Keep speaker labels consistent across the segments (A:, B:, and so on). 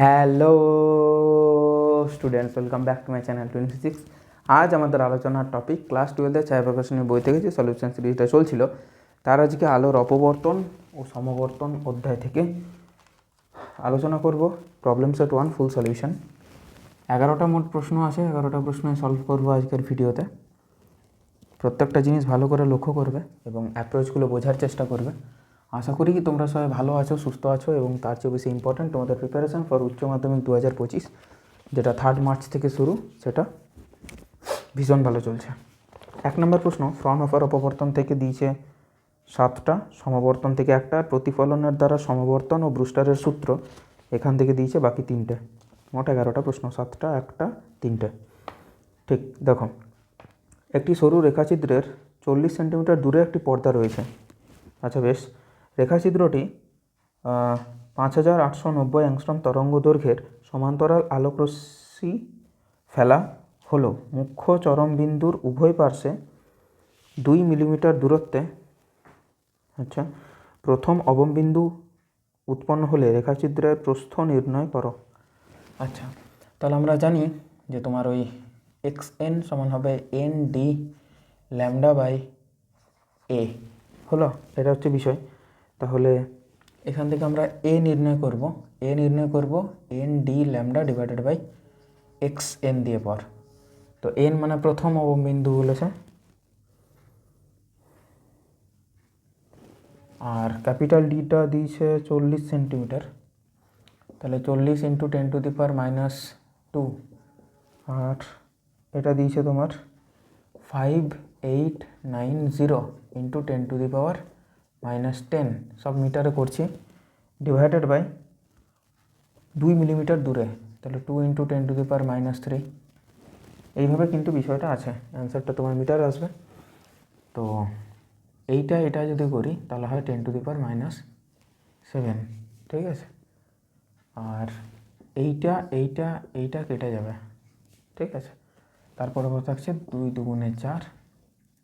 A: hello students welcome back to my channel twenty six আজ আমাদের আলোচনার টপিক ক্লাস টুয়েলভের ছায়া প্রকাশনের বই থেকে যে সলিউশন সিরিজটা চলছিল তার আজকে আলোর অপবর্তন ও সমবর্তন অধ্যায় থেকে আলোচনা করব problem set one full solution এগারোটা মোট প্রশ্ন আছে এগারোটা প্রশ্ন সলভ করবো আজকের ভিডিওতে প্রত্যেকটা জিনিস ভালো করে লক্ষ্য করবে এবং অ্যাপ্রোচগুলো বোঝার চেষ্টা করবে আশা করি কি তোমরা সবাই ভালো আছো সুস্থ আছো এবং তার চেয়ে বেশি ইম্পর্ট্যান্ট তোমাদের প্রিপারেশান ফর উচ্চ মাধ্যমিক দু হাজার পঁচিশ যেটা থার্ড মার্চ থেকে শুরু সেটা ভীষণ ভালো চলছে এক নম্বর প্রশ্ন ফ্রন অফার অপবর্তন থেকে দিয়েছে সাতটা সমাবর্তন থেকে একটা প্রতিফলনের দ্বারা সমাবর্তন ও ব্রুস্টারের সূত্র এখান থেকে দিয়েছে বাকি তিনটে মোট এগারোটা প্রশ্ন সাতটা একটা তিনটে ঠিক দেখো একটি সরু রেখাচিত্রের চল্লিশ সেন্টিমিটার দূরে একটি পর্দা রয়েছে আচ্ছা বেশ রেখাচিত্রটি পাঁচ হাজার আটশো নব্বই অ্যাংস্ট্রম তরঙ্গ দৈর্ঘ্যের সমান্তরাল আলোকরশ্মি ফেলা হলো মুখ্য চরমবিন্দুর উভয় পার্শ্বে দুই মিলিমিটার দূরত্বে আচ্ছা প্রথম অবমবিন্দু উৎপন্ন হলে রেখাচিত্রের প্রস্থ নির্ণয় করো আচ্ছা তাহলে আমরা জানি যে তোমার ওই এক্স এন সমান হবে N D lambda by A হলো এটা হচ্ছে বিষয় তাহলে এখান থেকে আমরা এ নির্ণয় করব এ নির্ণয় করব N D lambda divided by X N দিয়ে পর তো এন মানে প্রথম অববিন্দু বলেছে আর ক্যাপিটাল ডিটা দিয়েছে চল্লিশ সেন্টিমিটার তাহলে চল্লিশ into ten to the power minus two আর এটা দিয়েছে তোমার five eight nine zero into ten to the power minus ten সব মিটারে করছি ডিভাইডেড বাই দুই মিলিমিটার দূরে তাহলে two into ten to the power minus three এইভাবে কিন্তু বিষয়টা আছে অ্যান্সারটা তোমার মিটারে আসবে তো এইটা এটা যদি করি তাহলে হয় ten to the power minus seven ঠিক আছে আর এইটা এইটা এইটা কেটে যাবে ঠিক আছে তারপরে থাকছে দুই দুগুণে চার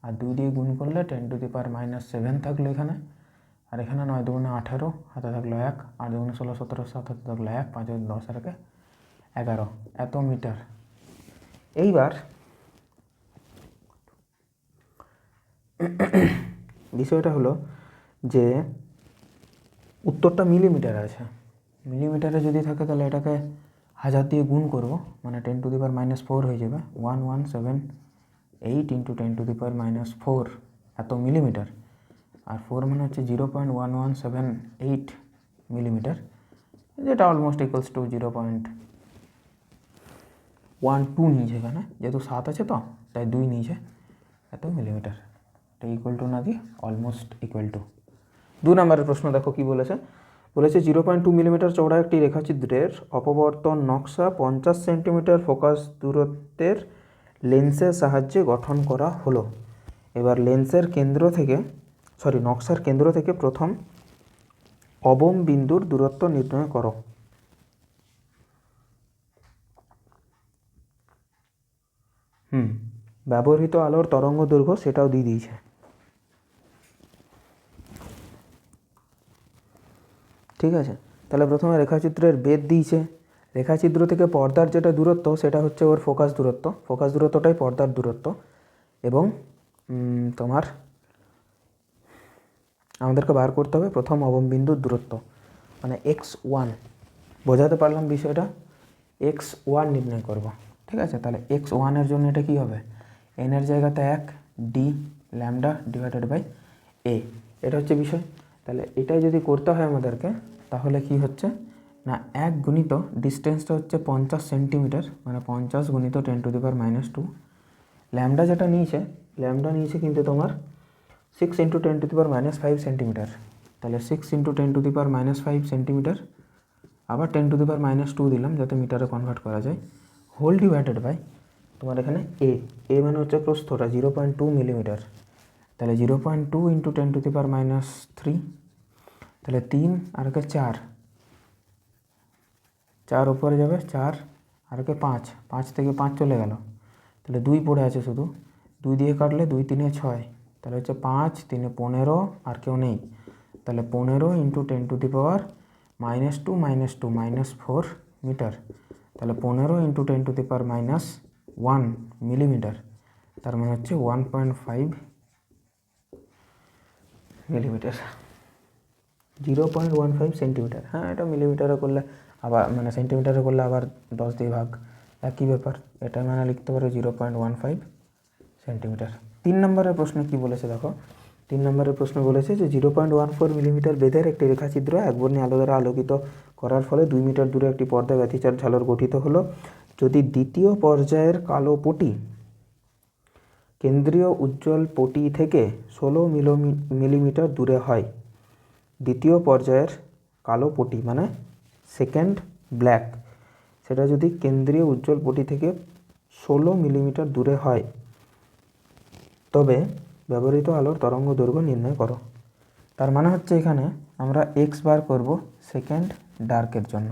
A: আর দুই দিয়ে গুণ করলে ten to the power minus seven থাকলো এখানে আর এখানে নয় দুগুণে আঠেরো হাতে থাকলো এক আর দুগুণে ষোলো সতেরো সাত হাতে থাকলো এক পাঁচ দশ আর এগারো এত মিটার এইবার বিষয়টা হলো যে উত্তরটা মিলিমিটার আছে মিলিমিটারে যদি থাকে তাহলে এটাকে হাজার দিয়ে গুণ করবো মানে ten to the power minus four হয়ে যাবে one one seven eight into ten to the power minus four এত মিলিমিটার আর ফোর মানে হচ্ছে zero point one one seven eight millimetre যেটা almost equals to zero point one two নিয়েছে এখানে যেহেতু সাত আছে তো তাই দুই নিয়েছে এত মিলিমিটার এটা ইকুয়াল টু না কি অলমোস্ট ইকুয়াল টু দু নম্বরের প্রশ্ন দেখো কি বলেছে বলেছে জিরো পয়েন্ট টু মিলিমিটার চৌড়া একটি রেখাচিত্রের অপবর্তন নকশা পঞ্চাশ সেন্টিমিটার ফোকাস দূরত্বের লেন্সের সাহায্যে গঠন করা হলো এবার লেন্সের কেন্দ্র থেকে সরি নকশার কেন্দ্র থেকে প্রথম অবম বিন্দুর দূরত্ব নির্ণয় করো হুম ব্যবহৃত আলোর তরঙ্গ দৈর্ঘ্য সেটাও দিয়ে দিয়েছে ঠিক আছে তাহলে প্রথমে রেখাচিত্রের বেদ দিয়েছে চিত্র থেকে পর্দার যেটা দূরত্ব সেটা হচ্ছে ওর ফোকাস দূরত্ব ফোকাস দূরত্বটাই পর্দার দূরত্ব এবং তোমার আমাদেরকে বার করতে হবে প্রথম অবমবিন্দুর দূরত্ব মানে এক্স ওয়ান বোঝাতে পারলাম বিষয়টা এক্স ওয়ান নির্ণয় করব ঠিক আছে তাহলে এক্স ওয়ানের জন্য এটা কী হবে এনের জায়গাতে এক ডি ল্যামডা ডিভাইডেড বাই এ এটা হচ্ছে বিষয় তাহলে এটাই যদি করতে হয় আমাদেরকে তাহলে কি হচ্ছে না এক গুণিত ডিস্টেন্সটা হচ্ছে পঞ্চাশ সেন্টিমিটার মানে পঞ্চাশ গুণিত ten to the power minus two lambda যেটা নিয়েছে ল্যামডা নিয়েছে কিন্তু তোমার six into ten to the power minus five centimetre তাহলে six into ten to the power minus five centimetre আবার ten to the power minus two দিলাম যাতে মিটারে কনভার্ট করা যায় হোল ডিভাইডেড বাই তোমার এখানে এ এ মানে হচ্ছে প্রস্থটা জিরো পয়েন্ট টু মিলিমিটার তাহলে zero point two into ten to the power minus three তাহলে তিন আর একটা চার চার উপরে যাবে চার আর কে পাঁচ পাঁচ থেকে পাঁচ চলে গেল তাহলে দুই পড়ে আছে শুধু দুই দিয়ে কাটলে দুই তিনে ছয় তাহলে হচ্ছে পাঁচ তিনে পনেরো আর কেউ নেই তাহলে পনেরো into ten to the power minus two minus two minus four metre তাহলে পনেরো into ten to the power minus one millimetre তার মানে হচ্ছে one point five millimetre zero point one five centimetre হ্যাঁ এটা মিলিমিটারে করলে আবার মানে সেন্টিমিটারে করলে আবার দশ দিয়ে ভাগ একই ব্যাপার এটা মানে লিখতে পারো zero point one five centimetre তিন নম্বরের প্রশ্ন কি বলেছে দেখো তিন নম্বরের প্রশ্ন বলেছে যে zero point one four millimetre বেধের একটি রেখাচিত্র এক বর্ণে আলো দ্বারা আলোকিত করার ফলে দুই মিটার দূরে একটি পর্দা ব্যথিচার ঝালর গঠিত হলো যদি দ্বিতীয় পর্যায়ের কালো পটি কেন্দ্রীয় উজ্জ্বল পটি থেকে ষোলো মিলিমিটার দূরে হয় দ্বিতীয় পর্যায়ের কালো পটি মানে সেকেন্ড ব্ল্যাক সেটা যদি কেন্দ্রীয় উজ্জ্বল পটি থেকে ষোলো মিলিমিটার দূরে হয় তবে ব্যবহৃত আলোর তরঙ্গ দৈর্ঘ্য নির্ণয় করো তার মানে হচ্ছে এখানে আমরা এক্স বার করব সেকেন্ড ডার্কের জন্য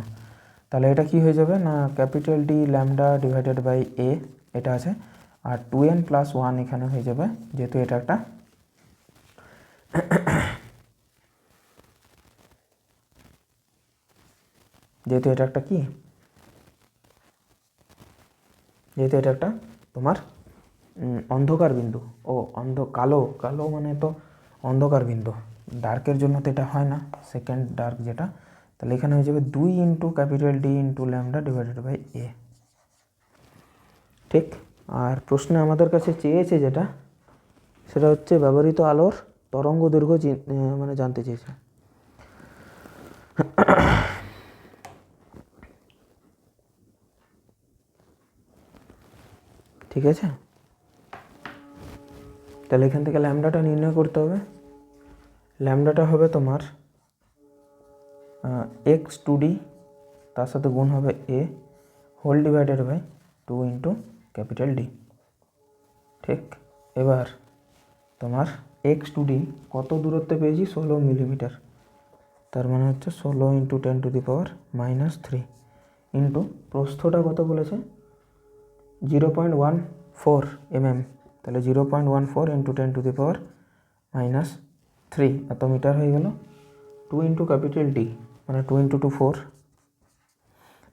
A: তাহলে এটা কি হয়ে যাবে না capital D lambda divided by এ এটা আছে আর টু এন প্লাস ওয়ান এখানে হয়ে যাবে যেহেতু এটা একটা যেহেতু এটা একটা কি যেহেতু এটা একটা তোমার অন্ধকার বিন্দু ও অন্ধ কালো কালো মানে তো অন্ধকার বিন্দু ডার্কের জন্য তো এটা হয় না সেকেন্ড ডার্ক যেটা তাহলে এখানে হয়ে যাবে দুই into capital D into lambda divided by A ঠিক আর প্রশ্নে আমাদের কাছে চেয়েছে যেটা সেটা হচ্ছে ব্যবহৃত আলোর তরঙ্গ দৈর্ঘ্য মানে জানতে চেয়েছে ঠিক আছে তাহলে এখান থেকে ল্যামডাটা নির্ণয় করতে হবে ল্যামডাটা হবে তোমার এক্স টু ডি তার সাথে গুণ হবে A whole divided by two into capital D ঠিক এবার তোমার এক্স টু ডি কত দূরত্বে পেয়েছি ষোলো মিলিমিটার তার মানে হচ্ছে ষোলো into ten to the power minus three into প্রস্থটা কত বলেছে zero point one four M M তাহলে zero point one four into ten to the power minus three এত মিটার হয়ে গেল টু ইন্টু ক্যাপিটাল ডি মানে টু ইন্টু টু ফোর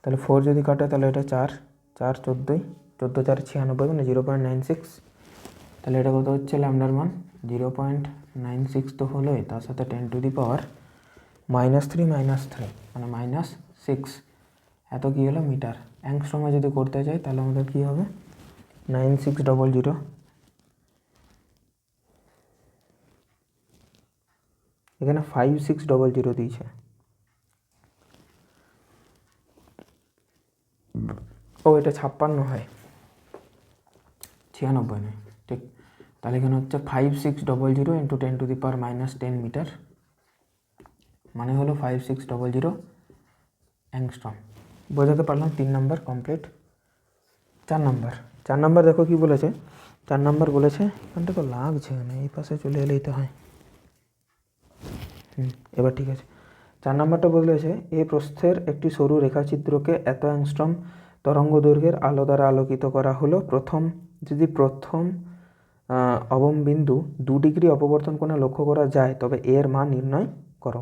A: তাহলে four যদি কাটে তাহলে এটা চার চার চোদ্দোই চোদ্দো চার ছিয়ানব্বই মানে জিরো পয়েন্ট নাইন সিক্স তাহলে এটা কত হচ্ছে ল্যামডার মান জিরো পয়েন্ট নাইন সিক্স তো হলোই তার সাথে ten to the power minus three minus three মানে মাইনাস সিক্স এত কী হলো মিটার অ্যাংস্ট্রমে যদি করতে চাই তাহলে আমাদের কী হবে নাইন সিক্স ডবল জিরো এখানে ফাইভ সিক্স ডবল জিরো দিয়েছে ও এটা ছাপ্পান্ন হয় ছিয়ানব্বই নয় ঠিক তাহলে এখানে হচ্ছে five six double zero into ten to the power minus ten metre মানে হলো five six double zero angstrom বোঝাতে পারলাম তিন নম্বর কমপ্লিট চার নম্বর চার নাম্বার দেখো কি বলেছে চার নাম্বার বলেছে এখানটা তো লাগছে না এই পাশে চলে এলেই তো হয় হুম এবার ঠিক আছে চার নাম্বারটা বলেছে এ প্রস্থের একটি সরু রেখাচিত্রকে এত অ্যাংস্ট্রম তরঙ্গ দৈর্ঘ্যের আলো দ্বারা আলোকিত করা হলো প্রথম যদি প্রথম অবম বিন্দু দু ডিগ্রি অপবর্তন কোণে লক্ষ্য করা যায় তবে এর মান নির্ণয় করো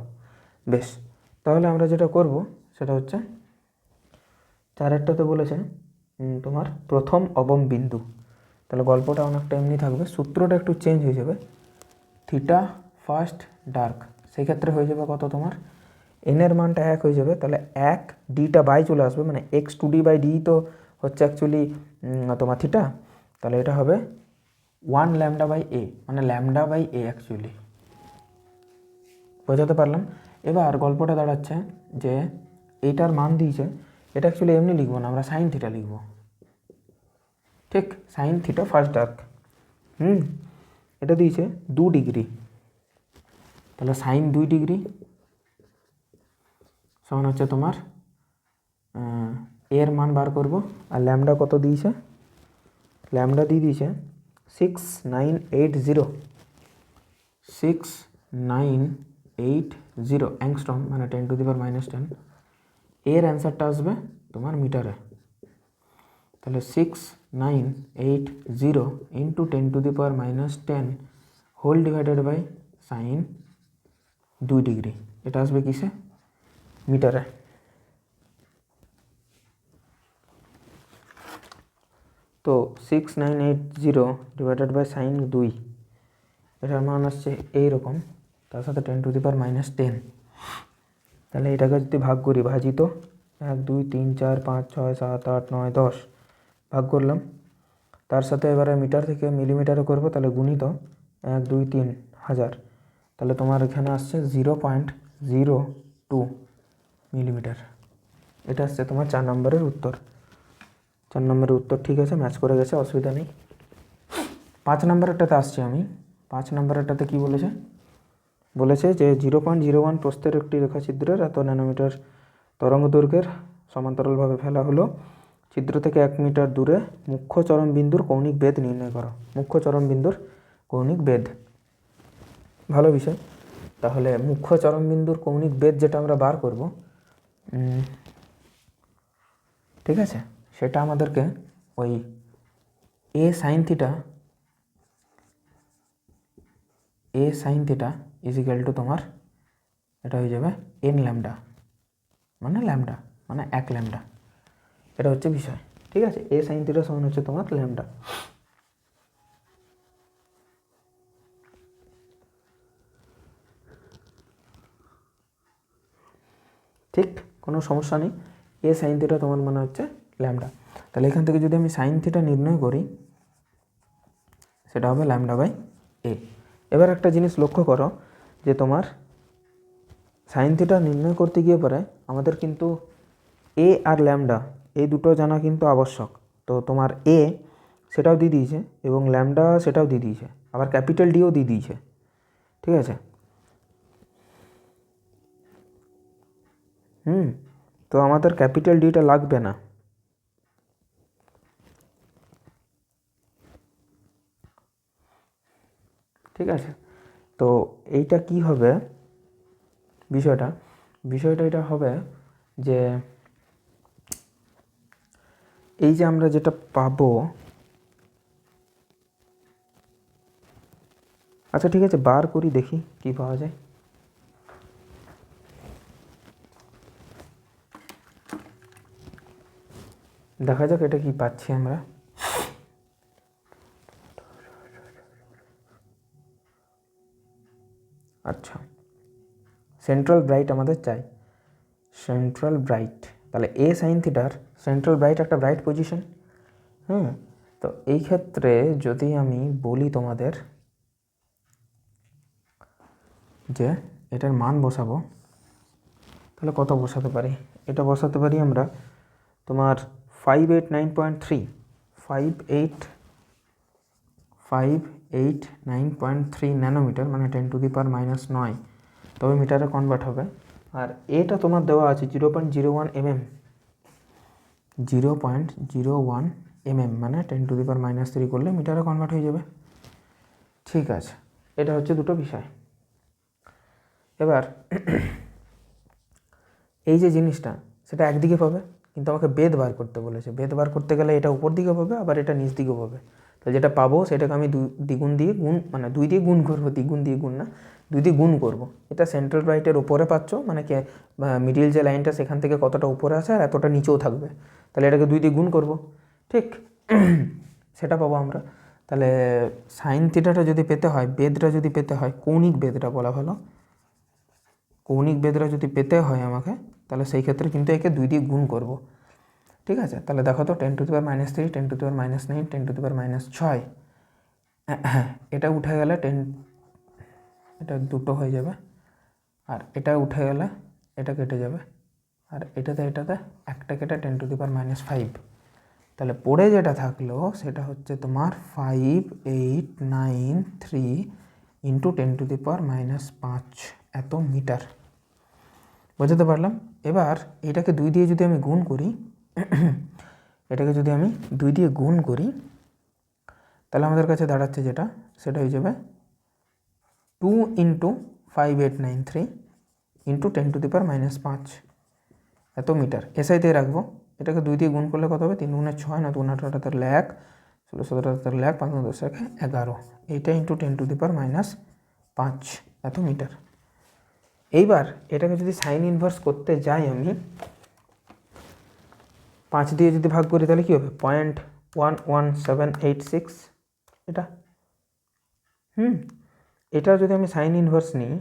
A: বেশ তাহলে আমরা যেটা করব সেটা হচ্ছে চারেরটাতে বলেছেন তোমার প্রথম অবম বিন্দু তাহলে গল্পটা অনেকটা এমনি থাকবে সূত্রটা একটু চেঞ্জ হয়ে যাবে থিটা ফার্স্ট ডার্ক সেই ক্ষেত্রে হয়ে যাবে কত তোমার এনের মানটা এক হয়ে যাবে তাহলে এক ডিটা বাই চলে আসবে মানে X two D by D তো হচ্ছে অ্যাকচুয়ালি তোমার থিটা তাহলে এটা হবে ওয়ান ল্যামডা বাই এ মানে ল্যামডা বাই এ অ্যাকচুয়ালি বোঝাতে পারলাম এবার গল্পটা দাঁড়াচ্ছে যে এইটার মান দিয়েছে এটা অ্যাকচুয়ালি এমনি লিখবো না আমরা সাইন থিটা লিখবো ঠিক সাইন থিটা ফার্স্ট আর্ক হুম এটা দিয়েছে দু ডিগ্রি তাহলে সাইন দুই ডিগ্রি সমান হচ্ছে তোমার এর মান বার করব আর ল্যামডা কত দিয়েছে ল্যামডা দিয়ে দিয়েছে six nine eight zero six nine eight zero angstrom মানে ten to the power minus ten এর অ্যান্সারটা আসবে তোমার মিটারে তাহলে six nine eight zero into ten to the power minus ten whole divided by sine দুই ডিগ্রি এটা আসবে কিসে মিটারে তো six nine eight zero divided by sine দুই এটার মান আসছে এইরকম তার সাথে ten to the power minus ten তাহলে এটাকে যদি ভাগ করি ভাজিত এক দুই তিন চার পাঁচ ছয় সাত আট নয় দশ ভাগ করলাম তার সাথে এবারে মিটার থেকে মিলিমিটারে করবো তাহলে গুণিত এক দুই তিন হাজার তাহলে তোমার এখানে আসছে zero point zero two millimetre এটা আসছে তোমার চার নম্বরের উত্তর চার নম্বরের উত্তর ঠিক আছে ম্যাচ করে গেছে অসুবিধা নেই পাঁচ নম্বরেরটাতে আসছি আমি পাঁচ নম্বরেরটাতে কি বলেছে বলেছে যে জিরো পয়েন্ট জিরো ওয়ান প্রস্তের একটি রেখাছিদ্রের এত ন্যানোমিটার তরঙ্গ দৈর্ঘ্যের সমান্তরালভাবে ফেলা হলো ছিদ্র থেকে এক মিটার দূরে মুখ্য চরম বিন্দুর কৌণিক বেদ নির্ণয় করো মুখ্য চরম বিন্দুর কৌণিক বেদ ভালো বিষয় তাহলে মুখ্য চরম বিন্দুর কৌণিক বেদ যেটা আমরা বার করব ঠিক আছে সেটা আমাদেরকে ওই A sine theta A sine theta is equal to তোমার এটা হয়ে যাবে এন ল্যামডা মানে ল্যামডা মানে এক ল্যামডা এটা হচ্ছে বিষয় ঠিক আছে এ সাইন থিটা সমান হচ্ছে তোমার ল্যামডা ঠিক কোনো সমস্যা নেই এ সাইন থিটা তোমার মনে হচ্ছে ল্যামডা তাহলে এখান থেকে যদি আমি সাইন থিটা নির্ণয় করি সেটা হবে ল্যামডা বাই এ এবার একটা জিনিস লক্ষ্য করো যে তোমার সাইন থিটা নির্ণয় করতে গিয়ে পরে আমাদের কিন্তু এ আর ল্যামডা এই দুটো জানা কিন্তু আবশ্যক তো তোমার এ সেটাও দিয়ে দিয়েছে এবং ল্যামডা সেটাও দিয়ে দিয়েছে আবার ক্যাপিটাল ডিও দিয়ে দিয়েছে ঠিক আছে হুম তো আমাদের ক্যাপিটাল ডিটা লাগবে না ঠিক আছে তো এইটা কি হবে বিষয়টা বিষয়টা এটা হবে যে এই যে আমরা যেটা পাবো আচ্ছা ঠিক আছে বার করি দেখি কি পাওয়া যায় দেখা যাক এটা কি পাচ্ছি আমরা আচ্ছা সেন্ট্রাল ব্রাইট আমাদের চাই সেন্ট্রাল ব্রাইট তাহলে এ সাইন থিটার সেন্ট্রাল ব্রাইট একটা ব্রাইট পজিশন হুম তো এই ক্ষেত্রে যদি আমি বলি তোমাদের যে এটার মান বসাবো তাহলে কত বসাতে পারি এটা বসাতে পারি আমরা তোমার five eight nine point three five eight five eight nine point three nanometre মানে ten to the power minus নয় তবে মিটারে কনভার্ট হবে আর এটা তোমার দেওয়া আছে zero point zero one mm zero point zero one mm মানে ten to the power minus three করলে মিটারে কনভার্ট হয়ে যাবে ঠিক আছে এটা হচ্ছে দুটো বিষয় এবার এই যে জিনিসটা সেটা একদিকে পাবে কিন্তু আমাকে বেদ বার করতে বলেছে বেদ বার করতে গেলে এটা উপর দিকে পাবে আবার এটা নিচ দিকে পাবে তো যেটা পাবো সেটাকে আমি দুই দ্বিগুণ দিয়ে গুণ মানে দুই দিয়ে গুণ করবো দ্বিগুণ দিয়ে গুণ না দুই দিয়ে গুণ করব এটা সেন্ট্রাল রাইটের ওপরে পাচ্ছ মানে কি মিডিল যে লাইনটা সেখান থেকে কতটা উপরে আছে আর এতটা নিচেও থাকবে তাহলে এটাকে দুই দিয়ে গুণ করবো ঠিক সেটা পাবো আমরা তাহলে সাইন থিটাটা যদি পেতে হয় বেদটা যদি পেতে হয় কৌণিক বেদটা বলা ভালো কৌণিক বেদরা যদি পেতে হয় আমাকে তাহলে সেই ক্ষেত্রে কিন্তু একে দুই দিয়ে গুণ করবো ঠিক আছে তাহলে দেখো তো ten to the power minus three ten to the power minus nine ten to the power minus ছয় হ্যাঁ, হ্যাঁ এটা উঠে গেলে টেন এটা দুটো হয়ে যাবে আর এটা উঠে গেলে এটা কেটে যাবে আর এটাতে এটাতে একটা কেটে ten to the power minus five তাহলে পড়ে যেটা থাকলো সেটা হচ্ছে তোমার five eight nine three into ten to the power minus পাঁচ এত মিটার বোঝাতে পারলাম এবার এটাকে দুই দিয়ে যদি আমি গুণ করি এটাকে যদি আমি দুই দিয়ে গুণ করি তাহলে আমাদের কাছে দাঁড়াচ্ছে যেটা সেটা হয়ে যাবে two into five eight nine three into ten to the power minus পাঁচ এত মিটার এসআইতে রাখবো এটাকে দুই দিয়ে গুণ করলে কত হবে তিন গুণে ছয় না দুগুণ আঠারো তাহলে ল্যাক ষোলো সতেরো তাহলে ল্যাক পাঁচ দশ এক এগারো এইটা into ten to the power minus পাঁচ এত মিটার এইবার এটাকে যদি সাইন ইনভার্স করতে যাই আমি পাঁচ দিয়ে যদি ভাগ করি তাহলে কী হবে point one one seven eight six এটা হুম এটা যদি আমি সাইন ইনভার্স নিই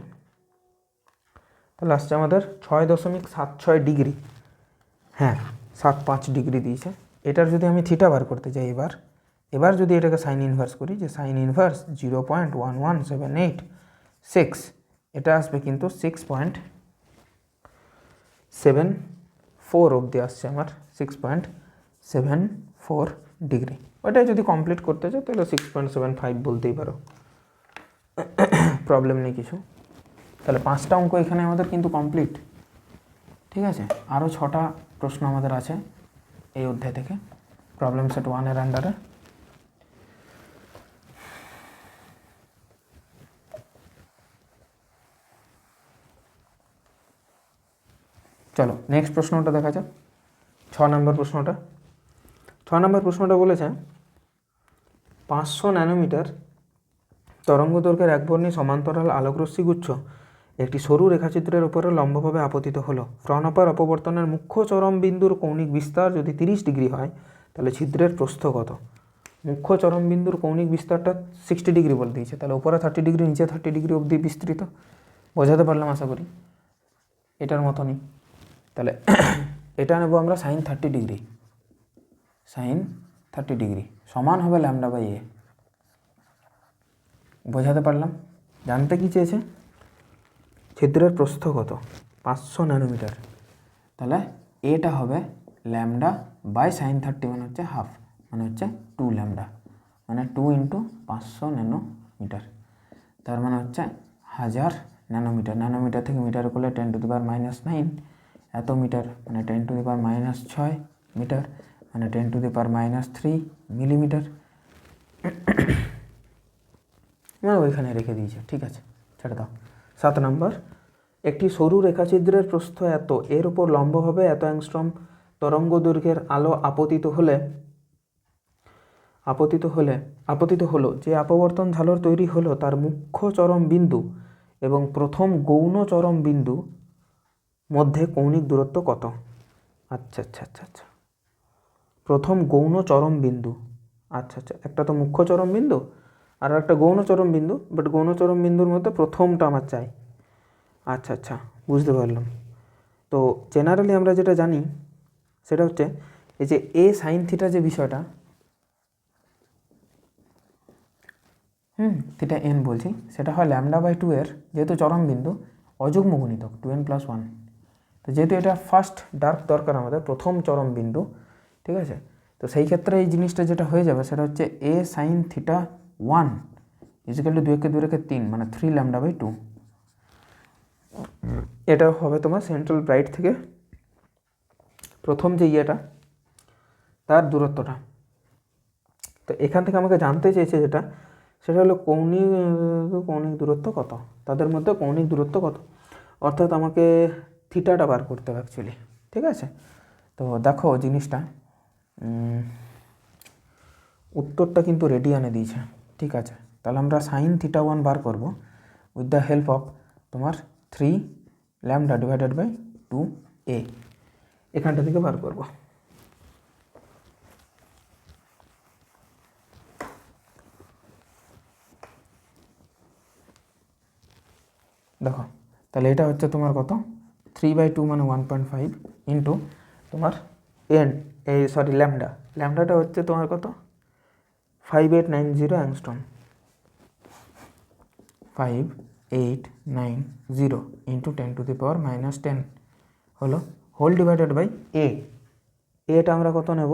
A: তাহলে আসছে আমাদের ছয় দশমিক সাত ছয় ডিগ্রি হ্যাঁ সাত পাঁচ ডিগ্রি দিয়েছে এটার যদি আমি থিটা বার করতে চাই এবার এবার যদি এটাকে সাইন ইনভার্স করি যে sine inverse zero point one one seven eight six এটা আসবে কিন্তু সিক্স পয়েন্ট সেভেন ফোর অবধি আসছে আমার six point seven four degree ওটাই যদি কমপ্লিট করতে চাও তাহলে সিক্স পয়েন্ট সেভেন ফাইভ বলতেই পারো প্রবলেম নেই কিছু তাহলে পাঁচটা অঙ্ক এখানে আমাদের কিন্তু কমপ্লিট ঠিক আছে আরও ছটা প্রশ্ন আমাদের আছে এই অধ্যায় থেকে প্রবলেম সেট ওয়ানের আন্ডারে চলো নেক্সট প্রশ্নটা দেখা যাক ছ নম্বর প্রশ্নটা ছ নম্বর প্রশ্নটা বলেছে পাঁচশো ন্যানোমিটার তরঙ্গ দৈর্ঘ্যের একবর্ণী সমান্তরাল আলোকরশ্মিগুচ্ছ একটি সরু রেখাচিত্রের উপরে লম্বভাবে আপতিত হলো ফ্রনপার অপবর্তনের মুখ্য চরম বিন্দুর কৌণিক বিস্তার যদি তিরিশ ডিগ্রি হয় তাহলে ছিদ্রের প্রস্থ কত মুখ্য চরম বিন্দুর কৌণিক বিস্তারটা সিক্সটি ডিগ্রি বলে দিয়েছে তাহলে উপরে থার্টি ডিগ্রি নিচে থার্টি ডিগ্রি অবধি বিস্তৃত বোঝাতে পারলাম আশা করি এটার মতনই তাহলে এটা নেব আমরা sine thirty degree sine thirty degree সমান হবে ল্যামডা বাই এ বোঝাতে পারলাম জানতে কি চেয়েছে ছিদ্রের প্রস্থ কত পাঁচশো ন্যানোমিটার তাহলে এটা হবে ল্যামডা বাই সাইন থার্টি মানে হচ্ছে হাফ মানে হচ্ছে টু ল্যামডা মানে টু ইন্টু পাঁচশো ন্যানোমিটার তার মানে হচ্ছে হাজার ন্যানোমিটার ন্যানোমিটার থেকে মিটার করলে ten to the power minus nine এত মিটার মানে ten to the power minus ছয় মিটার মানে ten to the power minus three millimetre মানে ওইখানে রেখে দিয়েছে ঠিক আছে ছেড়ে দাও সাত নম্বর একটি সরু রেখাছিদ্রের প্রস্থ এত এর উপর লম্বভাবে এত অ্যাংস্ট্রম তরঙ্গ দৈর্ঘ্যের আলো আপতিত হলে আপতিত হলে আপতিত হলো যে আপবর্তন ঝালোর তৈরি হলো তার মুখ্য চরম বিন্দু এবং প্রথম গৌণ চরম বিন্দু মধ্যে কৌণিক দূরত্ব কত আচ্ছা আচ্ছা আচ্ছা আচ্ছা প্রথম গৌণ চরম বিন্দু আচ্ছা আচ্ছা একটা তো মুখ্য চরম বিন্দু আর একটা গৌণ চরম বিন্দু বাট গৌণ চরম বিন্দুর মধ্যে প্রথমটা আমার চাই আচ্ছা আচ্ছা বুঝতে পারলাম তো জেনারেলি আমরা যেটা জানি সেটা হচ্ছে এই যে এ সাইন থিটা যে বিষয়টা হুম থিটা এন বলছি সেটা হয় ল্যামডা বাই টু এর যেহেতু চরম বিন্দু অযুগ্ম গুণিতক টু এন প্লাস ওয়ান তো যেহেতু এটা ফার্স্ট ডার্ক দরকার আমাদের প্রথম চরম বিন্দু ঠিক আছে তো সেই ক্ষেত্রে এই জিনিসটা যেটা হয়ে যাবে সেটা হচ্ছে a sine theta one is equal to দু একে দু রেখে তিন মানে থ্রি ল্যামডা বাই টু এটা হবে তোমার সেন্ট্রাল ব্রাইট থেকে প্রথম যে ইয়েটা তার দূরত্বটা তো এখান থেকে আমাকে জানতে চেয়েছে যেটা সেটা হলো কৌণিক কৌণিক দূরত্ব কত তাদের মধ্যে কৌণিক দূরত্ব কত অর্থাৎ আমাকে থিটাটা বার করতে হবে অ্যাকচুয়ালি ঠিক আছে তো দেখো জিনিসটা উত্তরটা কিন্তু রেডিয়ানে দিয়েছে ঠিক আছে তাহলে আমরা সাইন থিটা ওয়ান বার করব উইথ দ্য হেল্প অফ তোমার three lambda divided by two a এখানটা থেকে বার করব দেখো তাহলে এটা হচ্ছে তোমার কত থ্রি বাই টু মানে ওয়ান পয়েন্ট ফাইভ ইন্টু তোমার এন এই সরি ল্যামডা ল্যামডাটা হচ্ছে তোমার কত five eight nine zero angstrom five eight nine zero into ten to the power minus ten হলো হোল ডিভাইডেড বাই এ এটা আমরা কত নেব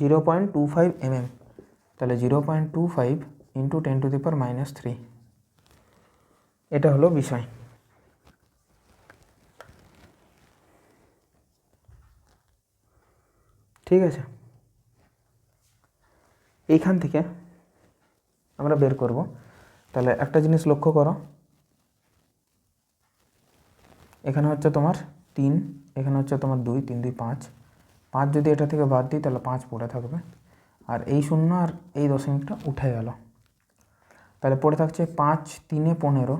A: zero point two five mm তাহলে zero point two five into ten to the power minus three এটা হলো বিষয় ঠিক আছে এইখান থেকে আমরা বের করব তাহলে একটা জিনিস লক্ষ্য করো এখানে হচ্ছে তোমার তিন এখানে হচ্ছে তোমার দুই তিন দুই পাঁচ পাঁচ যদি এটা থেকে বাদ দিই তাহলে পাঁচ পড়ে থাকবে আর এই শূন্য আর এই দশমিকটা উঠে গেল তাহলে পড়ে থাকছে পাঁচ তিনে পনেরো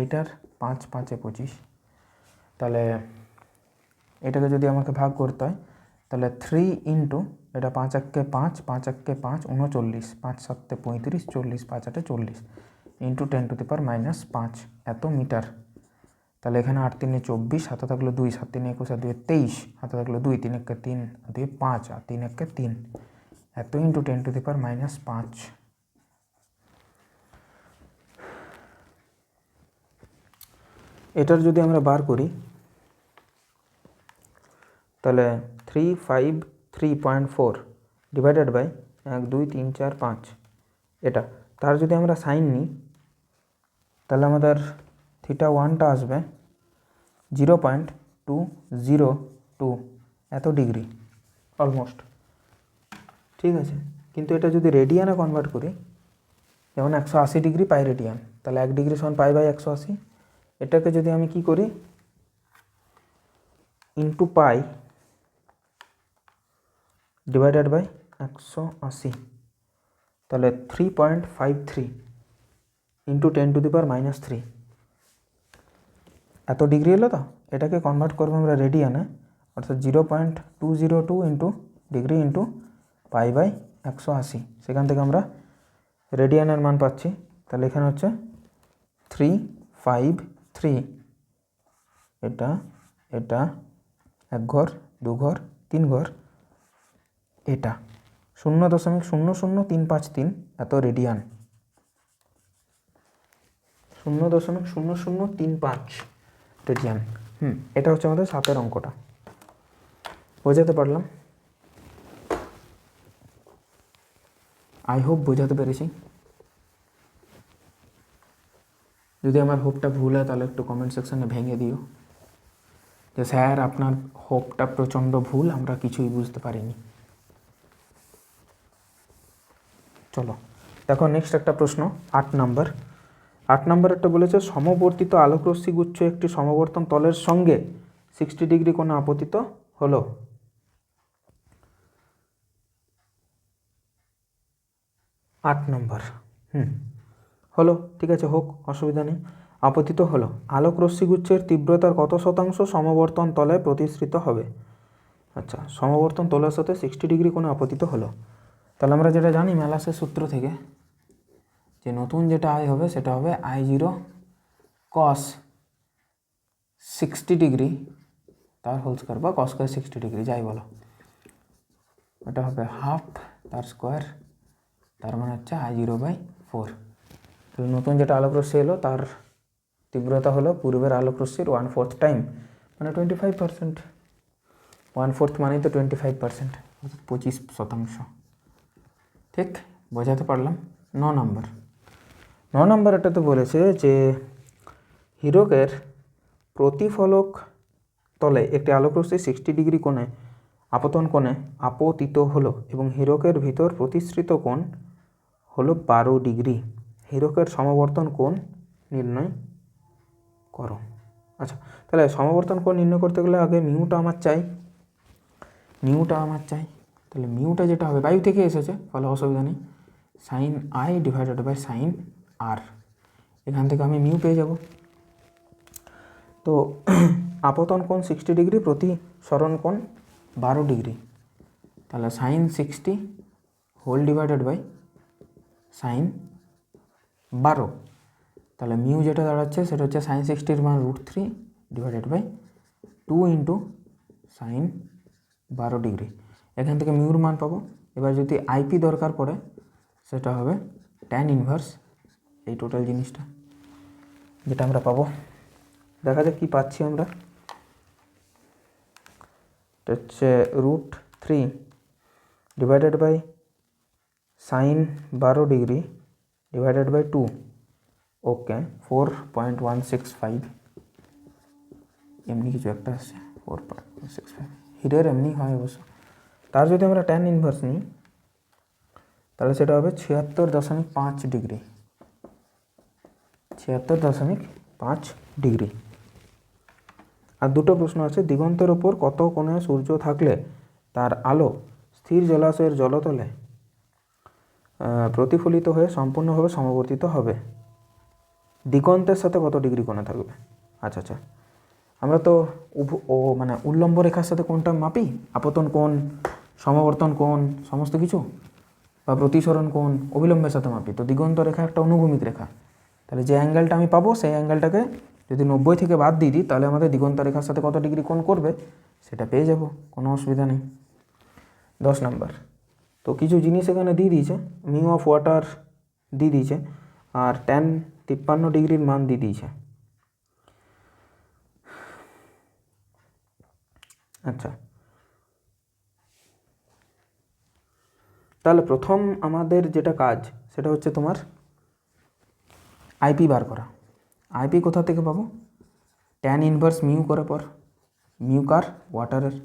A: এইটার পাঁচ পাঁচে পঁচিশ তাহলে এটাকে যদি আমাকে ভাগ করতে হয় তাহলে থ্রি ইন্টু এটা পাঁচ এককে পাঁচ পাঁচ এককে পাঁচ উনচল্লিশ পাঁচ সাতে পঁয়ত্রিশ চল্লিশ পাঁচ আটে চল্লিশ into ten to the power minus পাঁচ এত মিটার তাহলে এখানে আট তিনে চব্বিশ হাতে থাকলো দুই সাত তিনে একুশ আর দুয়ে তেইশ হাতে থাকলো দুই তিন একে তিন দুই পাঁচ আর তিন একে তিন এত into ten to the power minus পাঁচ এটার যদি আমরা বার করি তাহলে three five three point four divided by এক দুই তিন চার পাঁচ এটা তার যদি আমরা সাইন নিই তাহলে আমাদের থিটা ওয়ানটা আসবে zero point two zero two এত ডিগ্রি অলমোস্ট ঠিক আছে কিন্তু এটা যদি রেডিয়ানে কনভার্ট করি যেমন একশো আশি ডিগ্রি পাই রেডিয়ান তাহলে এক ডিগ্রি সমান পাই বাই একশো আশি এটাকে যদি আমি কি করি ইন্টু পাই ডিভাইডেড বাই একশো আশি তাহলে three point five three into ten to the power minus three এত ডিগ্রি এলো তো এটাকে কনভার্ট করবো আমরা রেডিয়ানে অর্থাৎ zero point two zero two into degree into pi by একশো আশি সেখান থেকে আমরা রেডিয়ানের মান পাচ্ছি তাহলে এখানে হচ্ছে থ্রি ফাইভ থ্রি এটা এটা এক ঘর দু ঘর তিন ঘর এটা শূন্য দশমিক শূন্য শূন্য তিন পাঁচ তিন এত রেডিয়ান শূন্য দশমিক শূন্য শূন্য তিন পাঁচ রেডিয়ান হুম এটা হচ্ছে আমাদের সাতের অঙ্কটা বোঝাতে পারলাম আই হোপ বোঝাতে পেরেছি যদি আমার হোপটা ভুল হয় তাহলে একটু কমেন্ট সেকশানে ভেঙে দিও যে স্যার আপনার হোপটা প্রচণ্ড ভুল আমরা কিছুই বুঝতে পারিনি চলো দেখো নেক্সট একটা প্রশ্ন আট নাম্বার আট নাম্বার একটা বলেছে সমবর্তিত আলোকরশ্মি গুচ্ছ একটি সমবর্তন তলের সঙ্গে সিক্সটি ডিগ্রি কোণে আপতিত হলো আট নম্বর হুম হলো ঠিক আছে হোক অসুবিধা নেই আপতিত হলো আলোক রশ্মিগুচ্ছের তীব্রতার কত শতাংশ সমবর্তন তলে প্রতিশ্রিত হবে আচ্ছা সমবর্তন তলের সাথে সিক্সটি ডিগ্রি কোণে আপতিত হলো তাহলে আমরা যেটা জানি মেলাসের সূত্র থেকে যে নতুন যেটা আয় হবে সেটা হবে I zero cos sixty degree তার হোল স্কোয়ার বা কস স্কোয়ার সিক্সটি ডিগ্রি যাই বলো এটা হবে হাফ তার স্কোয়ার তার মানে হচ্ছে আই জিরো বাই ফোর তাহলে নতুন যেটা আলোক রশ্মি এলো তার তীব্রতা হলো পূর্বের আলোক রশ্মির ওয়ান ফোর্থ টাইম মানে twenty five percent one fourth মানেই তো টোয়েন্টি ফাইভ পার্সেন্ট অর্থাৎ পঁচিশ শতাংশ ঠিক বোঝাতে পারলাম ন নম্বর ন নম্বর এটা তো বলেছে যে হিরোকের প্রতিফলক তলে একটি আলোকরশ্মি সিক্সটি ডিগ্রি কোণে আপতন কোণে আপতিত হলো এবং হীরকের ভিতর প্রতিশ্রিত কোণ হলো বারো ডিগ্রি হিরোকের সমাবর্তন কোণ নির্ণয় করো আচ্ছা তাহলে সমাবর্তন কোণ নির্ণয় করতে গেলে আগে মিউটা আমার চাই নিউটা আমার চাই তাহলে মিউটা যেটা হবে বায়ু থেকে এসেছে ফলে অসুবিধা নেই sine I divided by sine r এখান থেকে আমি মিউ পেয়ে যাব তো আপতন কোণ সিক্সটি ডিগ্রি প্রতি স্মরণ কোণ বারো ডিগ্রি তাহলে sine sixty whole divided by sine বারো তাহলে মিউ যেটা দাঁড়াচ্ছে সেটা হচ্ছে সাইন সিক্সটির মান root three divided by two into sine বারো ডিগ্রি এখান থেকে মিউর মান পাবো এবার যদি আইপি দরকার পড়ে সেটা হবে ট্যান ইনভার্স এই টোটাল জিনিসটা যেটা আমরা পাবো দেখা যাচ্ছে কি পাচ্ছি আমরা টাছে √3 divided by sin 12° divided by 2 okay 4.165 এমনি কি ভেক্টর আছে 4.165 হিরো এমনি হয় ওস তার যদি আমরা ট্যান ইনভার্স নিই তাহলে সেটা হবে ছিয়াত্তর দশমিক পাঁচ ডিগ্রি ছিয়াত্তর দশমিক পাঁচ ডিগ্রি আর দুটো প্রশ্ন আছে দিগন্তের ওপর কত কোণে সূর্য থাকলে তার আলো স্থির জলাশয়ের জলতলে প্রতিফলিত হয়ে সম্পূর্ণভাবে সমবর্তিত হবে দিগন্তের সাথে কত ডিগ্রি কোণে থাকবে আচ্ছা আচ্ছা আমরা তো উভ ও মানে উল্লম্ব রেখার সাথে কোনটা মাপি আপতন কোন সমাবর্তন কোন সমস্ত কিছু বা প্রতিসরণ কোন অবিলম্বের সাথে মাপি তো দিগন্ত রেখা একটা অনুভূমিক রেখা তাহলে যে অ্যাঙ্গেলটা আমি পাবো সেই অ্যাঙ্গেলটাকে যদি নব্বই থেকে বাদ দিয়ে দিই তাহলে আমাদের দিগন্ত রেখার সাথে কত ডিগ্রি কোন করবে সেটা পেয়ে যাব কোনো অসুবিধা নেই দশ নম্বর তো কিছু জিনিস এখানে দিয়ে দিয়েছে মিউ অফ ওয়াটার দিয়ে দিয়েছে আর টেন তিপ্পান্ন ডিগ্রির মান দিয়ে দিয়েছে আচ্ছা তাহলে প্রথম আমাদের যেটা কাজ সেটা হচ্ছে তোমার আইপি বার করা আইপি কোথা থেকে পাবো ট্যান ইনভার্স মিউ করার পর মিউ কার ওয়াটারের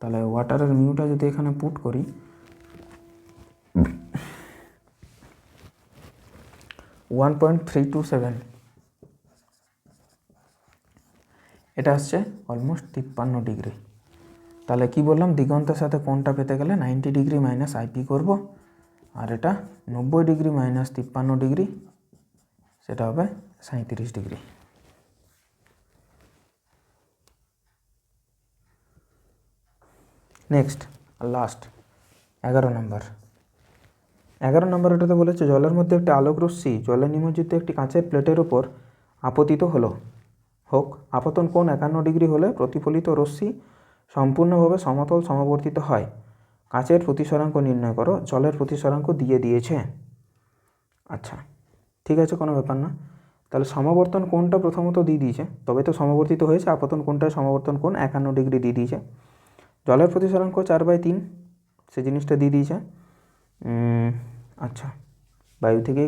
A: তাহলে ওয়াটারের মিউটা যদি এখানে পুট করি one point three two seven এটা হচ্ছে অলমোস্ট তিপ্পান্ন ডিগ্রি তাহলে কি বললাম দিগন্তের সাথে কোনটা পেতে গেলে নাইনটি ডিগ্রি মাইনাস আইপি করব আর এটা নব্বই ডিগ্রি মাইনাস তিপ্পান্ন ডিগ্রি সেটা হবে সাঁত্রিশ ডিগ্রি নেক্সট লাস্ট এগারো নম্বর এগারো নম্বর এটাতে বলেছে জলের মধ্যে একটি আলোক রশ্মি জলে নিমজ্জিত একটি কাঁচের প্লেটের ওপর আপতিত হলো হোক আপতন কোণ একান্ন ডিগ্রি হলে প্রতিফলিত রশ্মি সম্পূর্ণভাবে সমতল সমাবর্তিত হয় কাঁচের প্রতিসরাঙ্ক নির্ণয় করো জলের প্রতিসরাঙ্ক দিয়ে দিয়েছে আচ্ছা ঠিক আছে কোনো ব্যাপার না তাহলে সমাবর্তন কোণটা প্রথমত দিয়ে দিয়েছে তবে তো সমাবর্তিত হয়েছে আপতন কোণটা সমাবর্তন কোণ একান্ন ডিগ্রি দিয়ে দিয়েছে জলের প্রতিসরাঙ্ক চার বাই তিন সে জিনিসটা দিয়ে দিয়েছে আচ্ছা বায়ু থেকে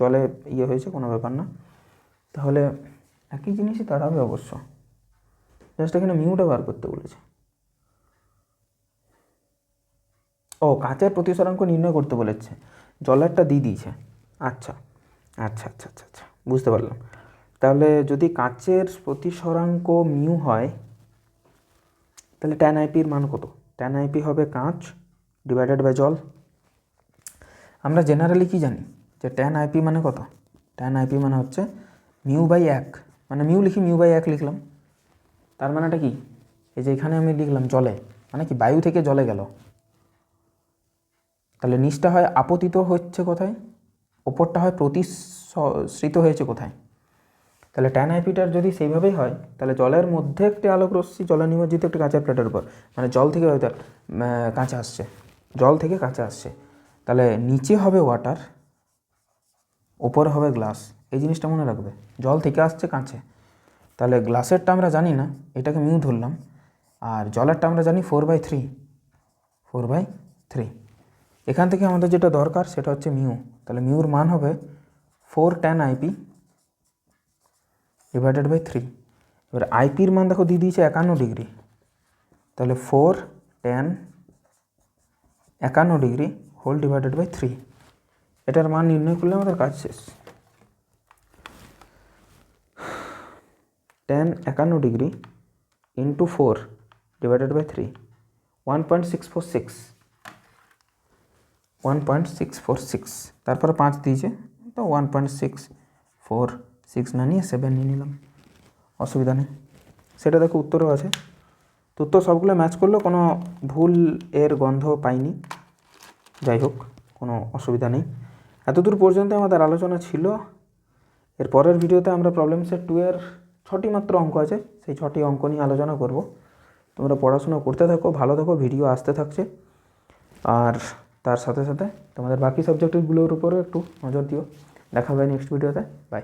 A: জলে ইয়ে হয়েছে কোনো ব্যাপার না তাহলে একই জিনিসই তারা হবে অবশ্য জাস্ট এখানে মিউটা বার করতে বলেছে ও কাচের প্রতিসরাঙ্ক নির্ণয় করতে বলেছে জলারটা দিয়ে দিয়েছে আচ্ছা আচ্ছা আচ্ছা আচ্ছা আচ্ছা বুঝতে পারলাম তাহলে যদি কাচের প্রতিসরাঙ্ক মিউ হয় তাহলে ট্যান আইপির মান কত ট্যান আইপি হবে কাঁচ ডিভাইডেড বাই জল আমরা জেনারেলি কি জানি যে ট্যান আইপি মানে কত ট্যান আইপি মানে হচ্ছে মিউ বাই এক মানে মিউ লিখি মিউ বাই এক লিখলাম তার মানেটা কি এই যে এখানে আমি লিখলাম জলে মানে কি বায়ু থেকে জলে গেল তাহলে নিচটা হয় আপতিত হচ্ছে কোথায় ওপরটা হয় প্রতিশ্রিত হয়েছে কোথায় তাহলে ট্যান আইপিটার যদি সেইভাবেই হয় তাহলে জলের মধ্যে একটি আলোক রশ্মি জলে নিমজ্জিত একটি কাঁচের প্লেটের উপর মানে জল থেকে হয়তো কাঁচা আসছে জল থেকে কাঁচা আসছে তাহলে নিচে হবে ওয়াটার ওপর হবে গ্লাস এই জিনিসটা মনে রাখবে জল থেকে আসছে কাঁচে তাহলে গ্লাসেরটা আমরা জানি না এটাকে মিউ ধরলাম আর জলেরটা আমরা জানি four by three four by three এখান থেকে আমাদের যেটা দরকার সেটা হচ্ছে মিউ তাহলে মিউর মান হবে four tan IP divided by three এবার আইপির মান দেখো দিয়ে দিয়েছে একান্ন ডিগ্রি তাহলে ফোর টেন একান্ন degree whole divided by three এটার মান নির্ণয় করলে আমাদের কাজ শেষ টেন একান্ন degree into four divided by three one point six four six one point six four six তারপরে পাঁচ দিয়েছে তো one point six four six না নিয়ে সেভেন নিয়ে নিলাম অসুবিধা নেই সেটা দেখো উত্তরও আছে তো উত্তর সবগুলো ম্যাচ করলেও কোনো ভুল এর গন্ধ পাইনি যাই হোক কোনো অসুবিধা নেই এতদূর পর্যন্ত আমাদের আলোচনা ছিল এর পরের ভিডিওতে আমরা প্রবলেম সেট টু এর ছটি মাত্র অঙ্ক আছে সেই ছটি অঙ্ক নিয়ে আলোচনা করব তোমরা পড়াশোনা করতে থাকো ভালো থাকো ভিডিও আসতে থাকছে আর তার সাথে সাথে তোমাদের বাকি সাবজেক্টগুলোর উপরেও একটু নজর দিও দেখা হবে নেক্সট ভিডিওতে বাই